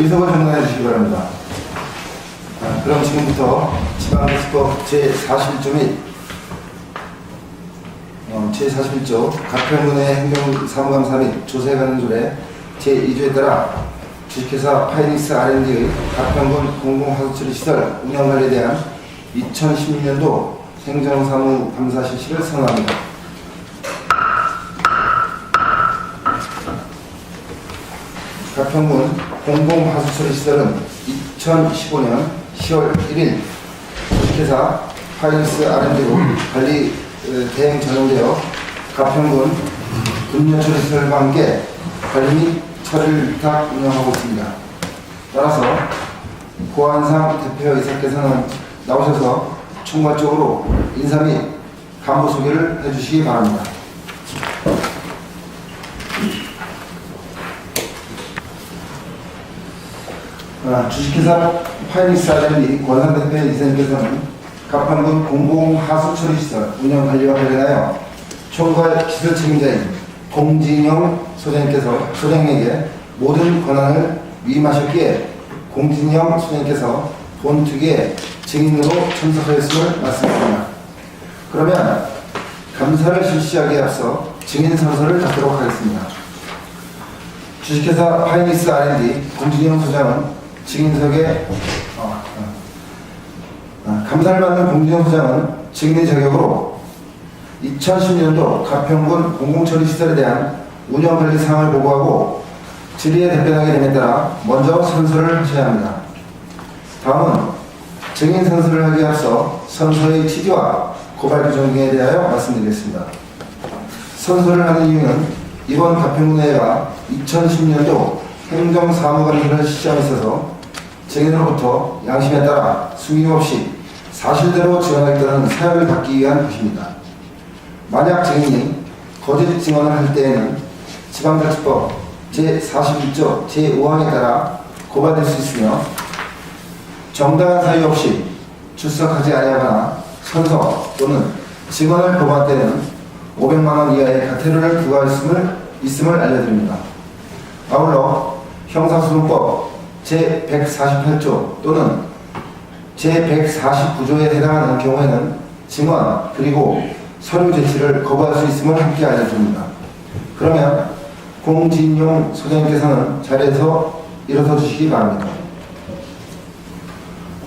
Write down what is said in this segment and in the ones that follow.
의석을 정리해 주시기 바랍니다. 아, 그럼 지금부터 지방특법 제41조 및 어, 제41조 가평군의 행정사무감사 및 조사에 관한 조례 제2조에 따라 주식회사 파이닉스 R&D의 가평군 공공하수처리 시설 운영관리에 대한 2016년도 행정사무감사 실시를 선언합니다. 가평군 공공하수처리 시설은 2015년 10월 1일 주식회사 파이닉스 R&D로 관리 어, 대행 전용되어 가평군 금년처리 시설과 함께 관리 및 처리를 위탁 운영하고 있습니다. 따라서 고한상 대표이사께서는 나오셔서 총괄적으로 인사 및 간부 소개를 해주시기 바랍니다. 아, 주식회사 아젠디 권상 대표 이사님께서는 가판군 공공하수처리시설 운영 관리와 관련하여 총괄 기술 책임자인 공진영 소장님께서 소장님에게 모든 권한을 위임하셨기에 공진영 소장님께서 본특위의 증인으로 참석하였음을 말씀드립니다. 그러면 감사를 실시하기에 앞서 증인 선서를 받도록 하겠습니다. 주식회사 파이닉스 R&D 공진영 소장은 증인석에 어, 어, 어, 감사를 받는 공진영 소장은 증인의 자격으로 2010년도 가평군 공공처리 시설에 대한 운영관리 사항을 보고하고 질의에 답변하게 됨에 따라 먼저 선서를 하셔야 합니다. 다음은 증인 선서를 하기에 앞서 선서의 취지와 고발 규정 등에 대하여 말씀드리겠습니다. 선서를 하는 이유는 이번 가평군회가 2010년도 행정사무관리를 실시함에 있어서 증인으로부터 양심에 따라 숨김없이 사실대로 증언하겠다는 사약을 받기 위한 것입니다. 만약 증인이 거짓 증언을 할 때에는 지방자치법 제41조 제5항에 따라 고발될 수 있으며 정당한 사유 없이 출석하지 아니하거나 선서 또는 증언을 거부한 때는 500만 원 이하의 가태료를 부과할 있음을 알려드립니다. 아울러 형사소송법 제148조 또는 제149조에 해당하는 경우에는 증언 그리고 서류 제출을 거부할 수 있음을 함께 알려줍니다. 그러면 공진용 소장님께서는 자리에서 일어서 주시기 바랍니다.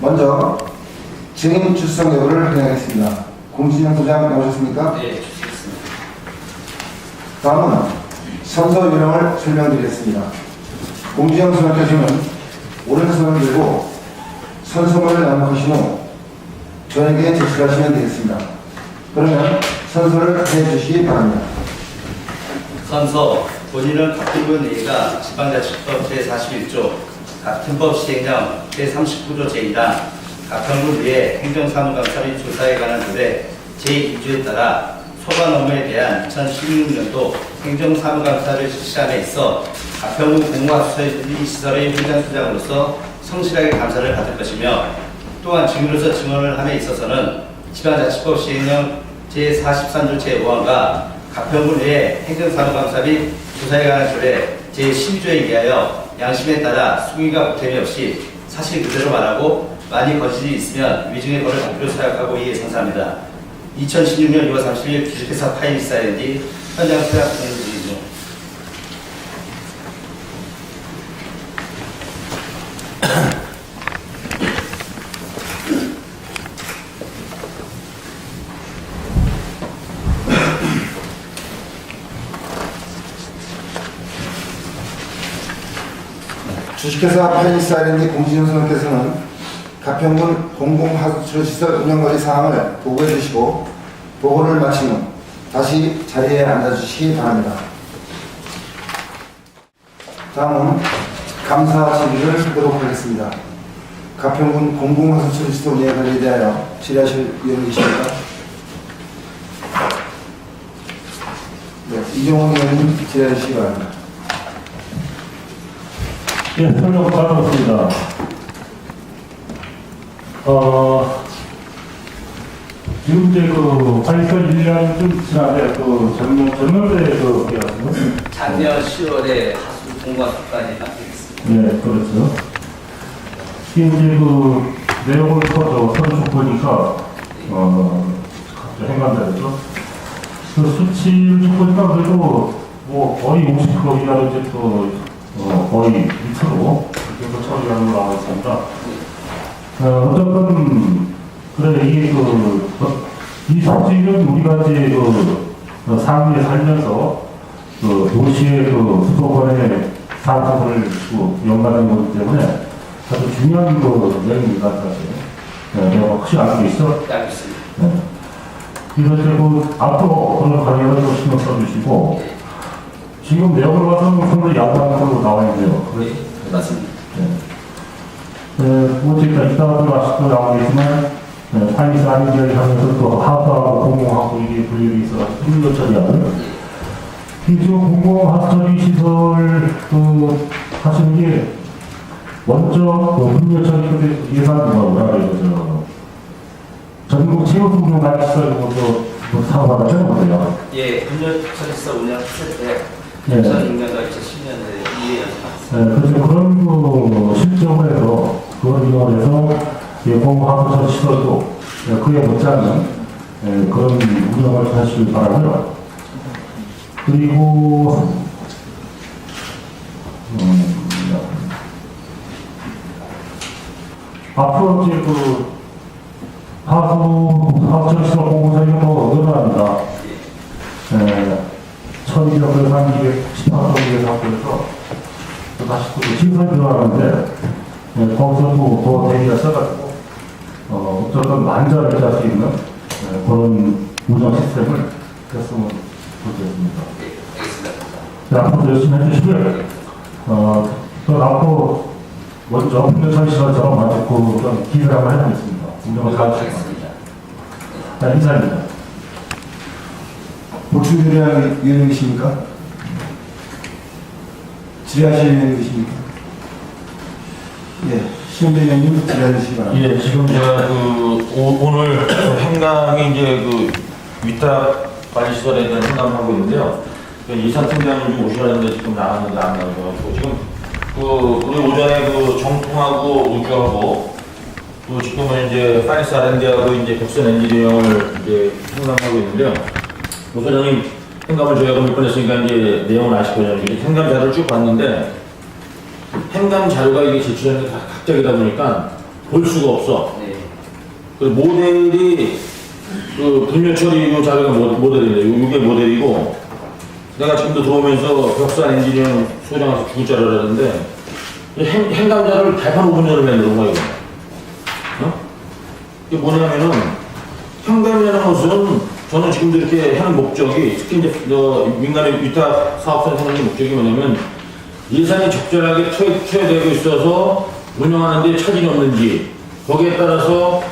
먼저 증인 출석 여부를 확인하겠습니다. 공진용 소장 나오셨습니까? 네, 주시겠습니다. 다음은 선서 요령을 설명드리겠습니다. 공지영 소장께서는 오른손을 들고 선서문을 낭독하신 후 저에게 제출하시면 되겠습니다. 그러면 선서를 해주시기 바랍니다. 선서 본인은 의회가 지방자치법 제41조 가평법 시행령 제39조 제1항 가평군 의회 행정사무감사 및 조사에 관한 조례 제2조에 따라 소관 업무에 대한 2016년도 행정사무감사를 실시함에 있어 가평군 공무화수시설의 현장소장으로서 성실하게 감사를 받을 것이며 또한 증인으로서 증언을 함에 있어서는 지방자치법 시행령 제43조 제5항과 가평군 의회 행정사무감사 및 조사에 관한 조례 제12조에 의하여 양심에 따라 수기가 보탬이 없이 사실 그대로 말하고 만이 거짓이 있으면 위증의 벌을 받기로 생각하고 이에 선사합니다. 2016년 6월 30일 주식회사 R&D 현장 수락 진행 중 주식회사 R&D 공진영 소장께서는 가평군 공공하수처리시설 운영관리 사항을 보고해 주시고 보고를 마친 후 다시 자리에 앉아주시기 바랍니다. 다음은 감사 질의를 하도록 하겠습니다. 가평군 공공하수처리시설 운영관리에 대하여 질의하실 의원이 계십니까? 네, 이종원 의원님 질의해 주시기 바랍니다. 예, 설명 받아봤습니다. 어, 지금 이제 그 8천 1년 좀 지나네, 그 전문, 전문대 그? 작년 10월에 하수 공과수까지 납득했습니다. 예, 그렇죠. 이게 이제 그 내용을 써서 선쭉 보니까, 어, 각자 행간자죠. 그 수치를 쭉 보니까 그래도 뭐 거의 50% 이하로 이제 또, 어, 거의 밑으로 이렇게 해서 처리하는 거 나와 있습니다. 어, 어쨌든, 그래, 이게 그, 어, 이 수치는 우리가 이제 그, 어, 상위에 살면서 그 도시의 그 수도권의 상승을 그 연관한 거기 때문에 아주 중요한 그 내용입니다, 사실. 네, 내가 혹시 알고 있어? 네, 알겠습니다. 네. 그래서 이제 그 앞으로 그런 관계를 좀 신경 써주시고 지금 내용을 봐서는 상당히 양방으로 나와 있네요. 네, 맞습니다. 네, 어쨌든 이따가 들어가시도 나오겠지만 네, 파이스 아닌 이야기 하면서 또 하부하고 공공하고 이게 분류이 있어서 분류 처리하는 이 지금 공공 하수처리 시설 그 하시는 게 먼저 그 분류 처리 그 예산 뭐라 그래요 저 전국 체육공룡 시설 먼저 뭐 사고 받았죠? 예, 분열 처리사 운영했을 때 네. 2006년과 2010년에 2회 연습했습니다. 네, 그래서 그런 그 실정을 해서 그걸 이용해서 예, 공부하고 시설도 예, 그에 못지않는 예, 그런 운영을 하시길 바라고요. 그리고 음, 앞으로 이제 그 하수처리 시설 공사가 더 늘어납니다. 예, 1200에서 한 218정도에서 합해서 또 다시 또 신설 들어가는데 예, 거기서 또더 대기가 써가지고 어, 어쨌든 만전을 짤 수 있는 예, 그런 운영 시스템을 했으면 좋겠습니다. 네, 앞으로 열심히 해주시고요. 어, 또 앞으로 먼저 훈련선 시설처럼 아주 그 어떤 기회를 한번 해보겠습니다. 운영을 잘 하겠습니다. 하겠습니다. 네, 인사입니다. 보충드려야 위원님 계십니까? 질의하실 위원님 계십니까? 예, 시험대 위원님 질의해 주시기 바랍니다. 예, 지금 제가 그 오, 오늘 행강이 이제 그 위탁 관리 시설에 대한 행감을 하고 있는데요. 그 이사 팀장님 좀 오시라는데 지금 나갔는데 안 나와가지고 지금 그 우리 오전에 그 정통하고 우주하고 또 지금은 이제 파리스 R&D하고 이제 백선 엔지니어를 이제 행감하고 있는데요. 오 소장님 행감을 저희가 몇번 했으니까 이제 내용을 아실. 이제 행감 자료를 쭉 봤는데 행감 자료가 이게 제출하는 게다 각각이다 보니까 볼 수가 없어. 네, 그 모델이 그 분열 처리 요 자료가 모- 모델이에요. 이게 모델이고 내가 지금도 들어오면서 벽산 엔지니어 소장에서 죽을 줄 알았는데 이 행, 행감 자료를 대판 5분열을 만드는 거예요. 어? 이게 뭐냐면은 행감이라는 것은 저는 지금도 이렇게 하는 목적이 특히 이제 저 민간의 위탁 사업선 하는 목적이 뭐냐면 예산이 적절하게 투여, 투여 되고 있어서 운영하는데 차질이 없는지 거기에 따라서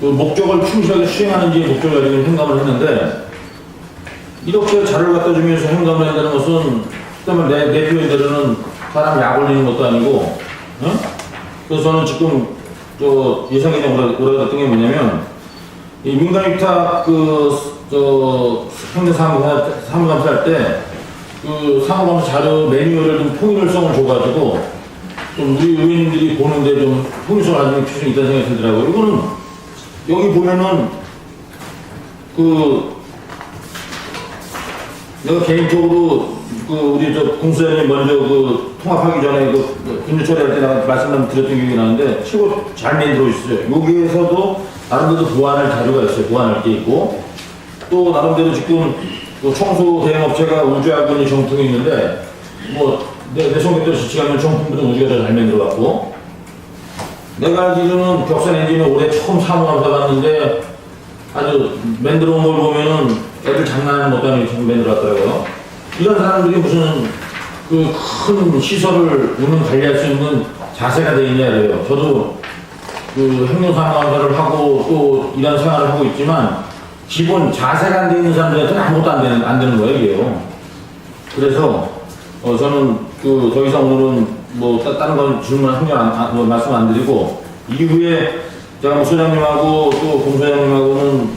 그 목적을 충실하게 수행하는지 목적을 가지고 행감을 했는데 이렇게 자료를 갖다 주면서 행감을 한다는 것은 그다음에 내, 내 표현대로는 사람 약 올리는 것도 아니고 응? 그래서 저는 지금 저 예상이랑 오라갔던 게 뭐냐면 이 민간 위탁 그 저 행정 사무 사무감사 할 때 그 사무감사 자료 매뉴얼을 좀 통일성을 줘가지고 좀 우리 의원님들이 보는데 좀 통일성을 가지는 필요성이 있다는 생각이 들더라고요. 이거는 여기 보면은 그 내가 개인적으로 그 우리 저 공수장님 먼저 그 통합하기 전에 그 분류 처리할 때 말씀 드렸던 기억이 나는데 최고 잘 만들어 있어요. 여기에서도 나름대로 보완할 자료가 있어요. 보완할 게 있고 또 나름대로 지금 그 청소 대행 업체가 우주하고는 정품이 있는데 뭐 내 내 성격대로 지치가면 정품보다 우주가 더 잘 만들어 갖고 내가 알기로는 격산 엔진을 올해 처음 사무감사 봤는데 아주 만들어 온 걸 보면은 애들 장난하는 못하는 게 만들어 왔더라고요. 이런 사람들이 무슨 그 큰 시설을 운영 관리할 수 있는 자세가 돼 있냐 그래요. 저도 그 행정 사무감사를 하고 또 이런 생활을 하고 있지만 기본 자세가 안 돼 있는 사람들한테는 아무것도 안 되는, 안 되는 거예요, 이게요. 그래서 어, 저는 그 더 이상 오늘은 뭐 따, 다른 건 질문 한 명, 안, 안, 뭐 말씀 안 드리고 이후에 제가 뭐 소장님하고 또 공소장님하고는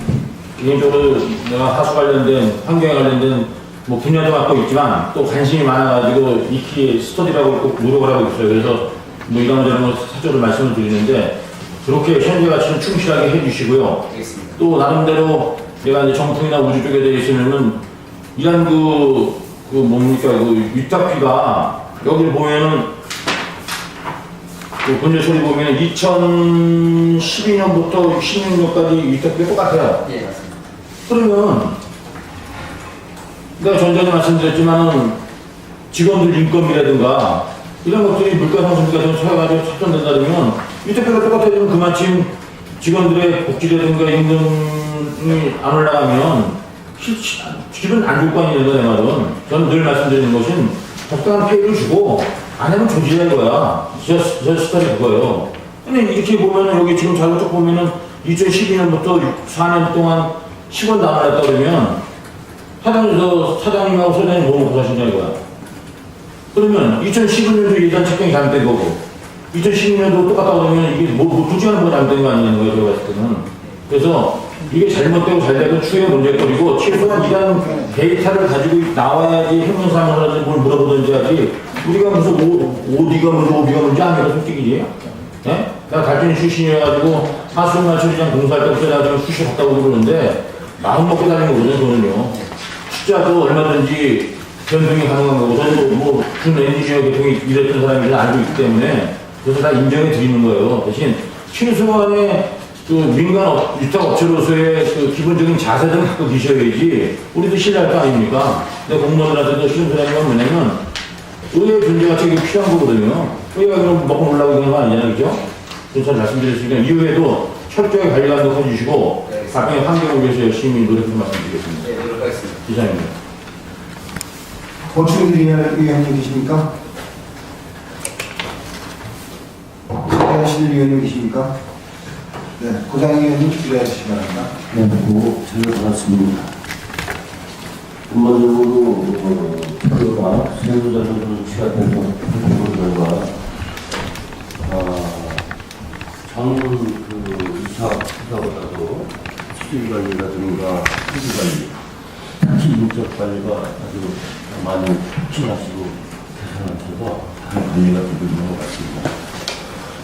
개인적으로 내가 하수 관련된 환경에 관련된 뭐 분야도 갖고 있지만 또 관심이 많아가지고 익히 스터디라고 꼭 노력을 하고 있어요. 그래서 뭐 이런 저런 거 사조를 말씀을 드리는데 그렇게 현재같이 충실하게 해주시고요. 알겠습니다. 또 나름대로 내가 이제 정풍이나 우주 쪽에 대해 있으면은 이런 그, 그 뭡니까 그 유탁비가 여기를 보면은 그 본제 소리 보면은 2012년부터 16년까지 유탁비가 똑같아요. 예, 맞습니다. 그러면 내가 전전에 말씀드렸지만은 직원들 인건비라든가 이런 것들이 물가 상승비가 좀 서가지고 척전된다면 유택비가 똑같아지면 그만큼 직원들의 복지라든가 임금이 안 올라가면 실- 실- 실은 안 줄 거 아니에요 내 말은. 저는 늘 말씀드리는 것은 적당한 페이를 주고 안 하면 조지라 이거야. 저, 저 스타일이 그거예요. 근데 이렇게 보면은 여기 지금 잘못 보면은 2012년부터 4년 동안 10원 남아났다 그러면 사장님도 사장님하고 소장님 뭐 먹고 사신다 이거야. 그러면 2015년도 예산 책정이 잘못된 거고 2016년도 똑같다 그러면 이게 뭐, 뭐 굳이 하는 거 잘못된 거 아니냐는 거예요 제가 봤을 때는. 그래서 이게 잘못되고 잘 되고 추후에 문제거리고 최소한 이런 데이터를 가지고 나와야지 형용사항을 뭘 물어보든지 하지 우리가 무슨 오, 어디가 먼저 어디가 먼저 아니라 솔직히지 예? 내가 달전이 출신이어가지고 하수나 처리장 공사할 때부터 내가 지금 수시 갔다 오고 그러는데 마음 먹고 다니는 거거든요 저는요. 숫자도 얼마든지 변동이 가능한 거고 저도 뭐준 엔지니어 계통이 일했던 사람이 알고 있기 때문에 그래서 다 인정해 드리는 거예요. 대신 신수관의 그 민간 업- 유탁 업체로서의 그 기본적인 자세는 갖고 계셔야지 우리도 신뢰할 거 아닙니까? 근데 공무원들한테도 쉬운 소리 하는 건 뭐냐면 의회 존재가 되게 필요한 거거든요. 의회가 그럼 먹고 올라가고 있는 거 아니잖아요. 그죠? 그래서 말씀드렸으니까 이후에도 철저히 관리 감독해 주시고 가평의 환경을 위해서 열심히 노력해 말씀드리겠습니다. 예, 노력하겠습니다. 이상입니다. 건축위원 위원님 계십니까? 최하실 위원님 계십니까? 네, 고장 위원님 질의해 주시기 바랍니다. 네, 고, 잘 받았습니다. 근본적으로, 어, 표가 세부자료를 취합해서 발표한 결과, 아, 전, 그, 이사, 이사보다도 수질 관리라든가 수질 관리, 특히 인적 관리가 아주 많이 촉진하시고 개선하셔서 다른 관리가 되고 있는 것 같습니다.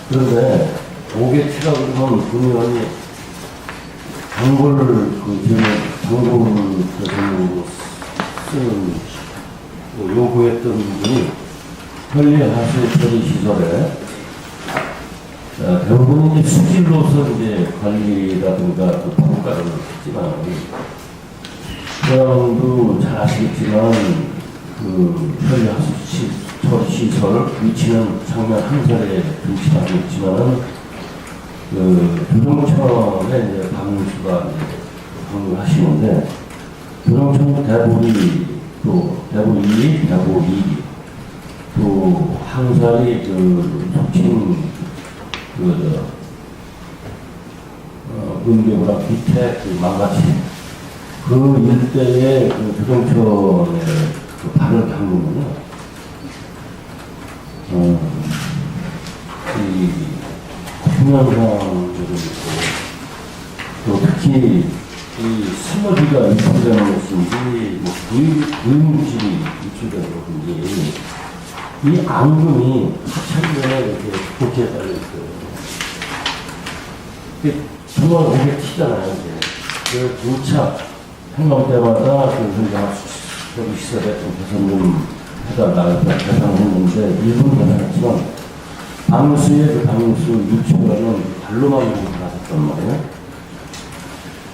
그런데 5개 티라고는 분명히 광고를 그 저는 광고를 대상으로 쓰는 그 요구했던 부분이 현리 하수 처리 시설에 어, 대부분 이제 수질로서 이제 관리라든가 그 평가를 했지만 그랑도 잘 아시겠지만 그 처리 시설 위치는 정면 한살에 위치하고 있지만은 그 교정청에 이제 방수가 이제 방문을 하시는데 교정청 대보리 또 대보 1, 대보 2, 또 항살이 그 촉진 그저 어, 은교보다 밑에 그 망가치 그 일대의 그 교정청의 그 발을 담그면요 어, 이 있고 또 특히 이 스머지가 유출되는 것인지 뭐 부인물질이 유출되는 것인지 이 앙금이 사찰면에 이렇게 도끼에 달려 있어요. 정말 오게 튀잖아요, 이제. 그 도착 행동 때마다 그 현장 시설에 좀 개선 좀 개선을 했는데 일부는 개선했지만 방수의 그 방수 유출과는 발로만 나섰단 말이에요.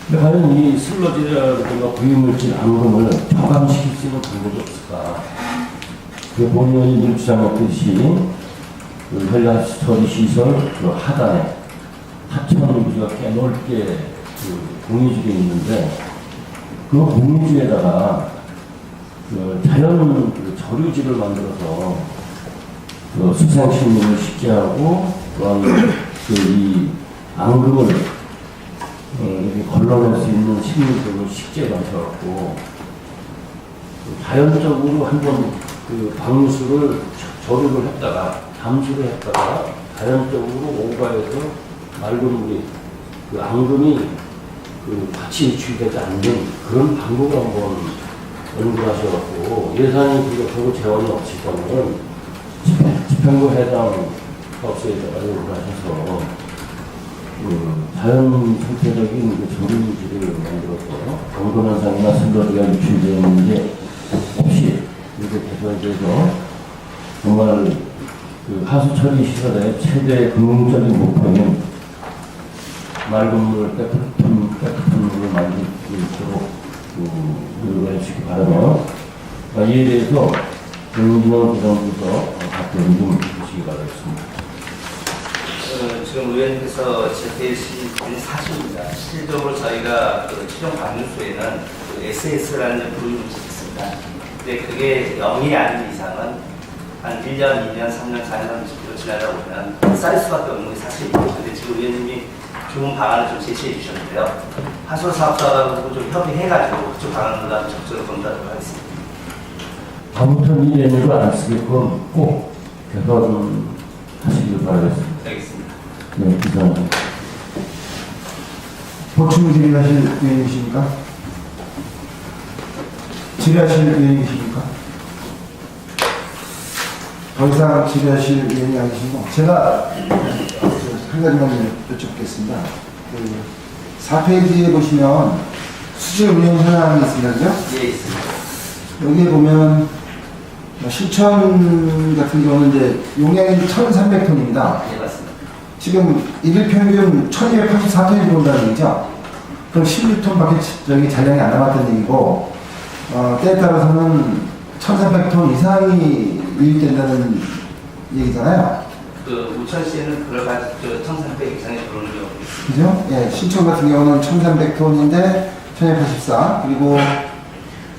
근데 과연 이 슬러지라든가 부유물질 앙금을 저감시킬 수 있는 방법이 없을까? 그 본인이 늘 주장했듯이 그 헬라 처리 시설 그 하단에 하천 우리가 꽤 넓게 그 공유지게 있는데 그 공유지에다가 그 자연 그 저류지를 만들어서 그 수생식물을 쉽게 하고 또한 그이 앙금을 어, 이렇게 걸러낼 수 있는 식물들을 쉽게 만들어갖고 그 자연적으로 한번 그 방수를 저- 저류를 했다가 담수를 했다가 자연적으로 오가에서 맑은 물이 그 앙금이 그 같이 유출되지 않는 그런 방법을 한번 연구하셔갖고 예산이 결국 재원이 없으시다면 집행- 집행부 해당 사업소에다가 연구를 하셔서 그 자연 상태적인 그 조류지를 만들어서 경도현상이나 슬러리가 유출되어 있는 게 없이 이렇게 개선돼서 정말 그 하수 처리 시설의 최대 긍정적인 목표는 맑은 물, 깨끗한, 깨끗한 물을 만들 수 있도록 그, 노력을 해주시기 바라며 아, 이에 대해서 정진원 부장부서 답변 좀 주시기 바라겠습니다. 어, 지금 의원님께서 제시해주신 사실입니다. 실질적으로 저희가 그 최종 방류소에는 그 SS라는 부름이 있습니다. 근데 그게 0이 아닌 이상은 한 1년, 2년, 3년, 4년, 30km 지나다 보면 쌓일 수밖에 없는 게 사실입니다. 근데 지금 의원님이 좋은 방안을 좀 제시해 주셨는데요. 하수 사업자하고 좀 협의해가지고 그쪽 방안을 적극적으로 검토하도록 하겠습니다. 아무튼 이 메뉴를 안 쓰게끔 꼭 개선하시길 바라겠습니다. 알겠습니다. 네, 이상. 보충 질의하실 의원이십니까? 질의하실 의원이십니까? 더 이상 질의하실 의원이 아니시고 제가 한 가지만 여쭤보겠습니다. 그 4페이지에 보시면 수질 운영 현황이 있습니다. 그죠? 예, 있습니다. 여기에 보면 뭐 실천 같은 경우는 이제 용량이 1,300톤입니다. 예, 맞습니다. 지금 일일 평균 1284톤이 들어온다는 얘기죠. 그럼 16톤 밖에 저기 잔량이 안 남았다는 얘기고, 어, 때에 따라서는 1300톤 이상이 유입된다는 얘기잖아요. 그 우천시에는 그걸 가지고 1,300 이상의 들어오는 있습니다. 그죠? 예, 신청 같은 경우는 1300톤인데 1284, 그리고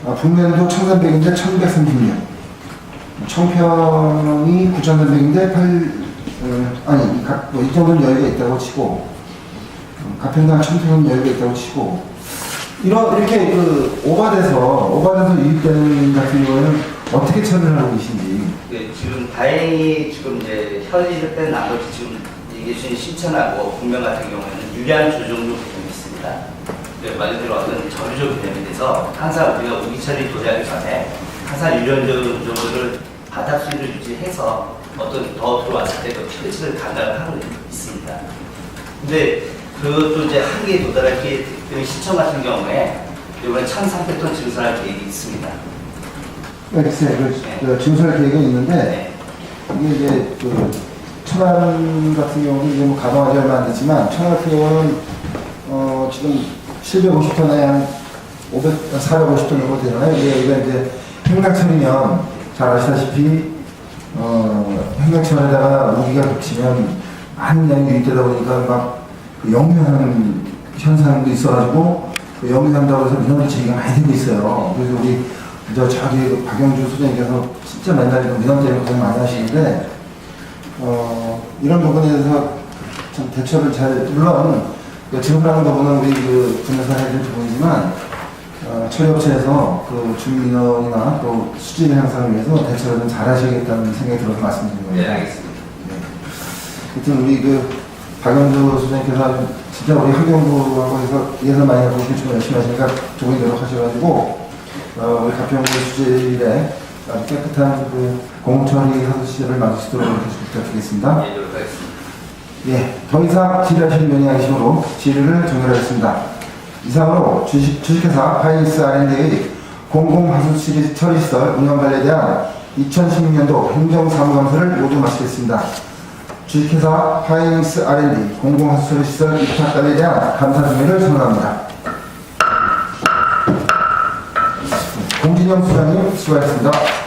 어, 북면도 1300인데 1136. 청평이 9300인데 8, 어, 아니, 이, 각, 뭐 이 정도는 여유가 있다고 치고, 어, 가평강 청평은 여유가 있다고 치고, 이런, 이렇게 그, 오바돼서, 오바돼서 유입되는 같은 경우는 어떻게 처리를 하고 계신지. 네, 지금 다행히 지금 이제 현리를 뺀 나머지 지금 얘기해 주신 신천하고 북면 같은 경우에는 유리한 조정도 개념이 있습니다. 네, 말 그대로 어떤 저류조 개념이 돼서 항상 우리가 우기처리 도래하기 전에 항상 유리한 조정을 바닥 수위를 유지해서 어떤 더 들어왔을 때그 피치를 감당을 하고 있습니다. 근데 그것도 이제 한계에 도달할 게그 시청 같은 경우에 이번에 1,300톤 증설할 계획이 있습니다. 글쎄, 그, 그, 증설 계획은 있는데, 네. 이게 이제 그 천안 같은 경우는 이제 뭐 가동하지 얼마 안 됐지만 천안 같은 경우는 어 지금 750톤에 한 500, 450톤 정도 되잖아요. 이게 이게 이제 행락천이면 잘 아시다시피 어 행락천에다가 모기가 겹치면 많은 양이 유입되다 보니까 막그 영유하는 현상도 있어가지고 그 영유한다고 해서 민원도 제기가 많이 되고 있어요. 그래서 우리 저 저기 그 박영주 소장님께서 진짜 맨날 이런 민원 때문에 고생 많이 하시는데 어, 이런 부분에 대해서 참 대처를 잘, 물론, 그 증설하는 부분은 우리 그 분야사 해야 될 부분이지만, 어, 처리업체에서 그 주민이나 또 수질 향상을 위해서 대처를 좀 잘 하시겠다는 생각이 들어서 말씀드린 거예요. 네, 알겠습니다. 하여튼 우리 그 박영주 소장님께서 진짜 우리 환경부하고 해서 예산 많이 하고 실천 열심히 하시니까 조금 노력하셔가지고 어, 우리 가평구 수질에 아주 깨끗한 그 공처리 하수 시설을 만들 수 있도록 이렇게 부탁드리겠습니다. 예, 노력하겠습니다. 예, 더 이상 질의하실 면이 아니시므로 질의를 종결하겠습니다. 이상으로 주식, 주식회사 파이니스 R&D의 공공하수시 처리시설 운영관리에 대한 2016년도 행정사무감사를 모두 마치겠습니다. 주식회사 파이니스 R&D 공공하수처리시설 입찰관리에 대한 감사 중회를 선언합니다. 공진영 수장님 수고하셨습니다.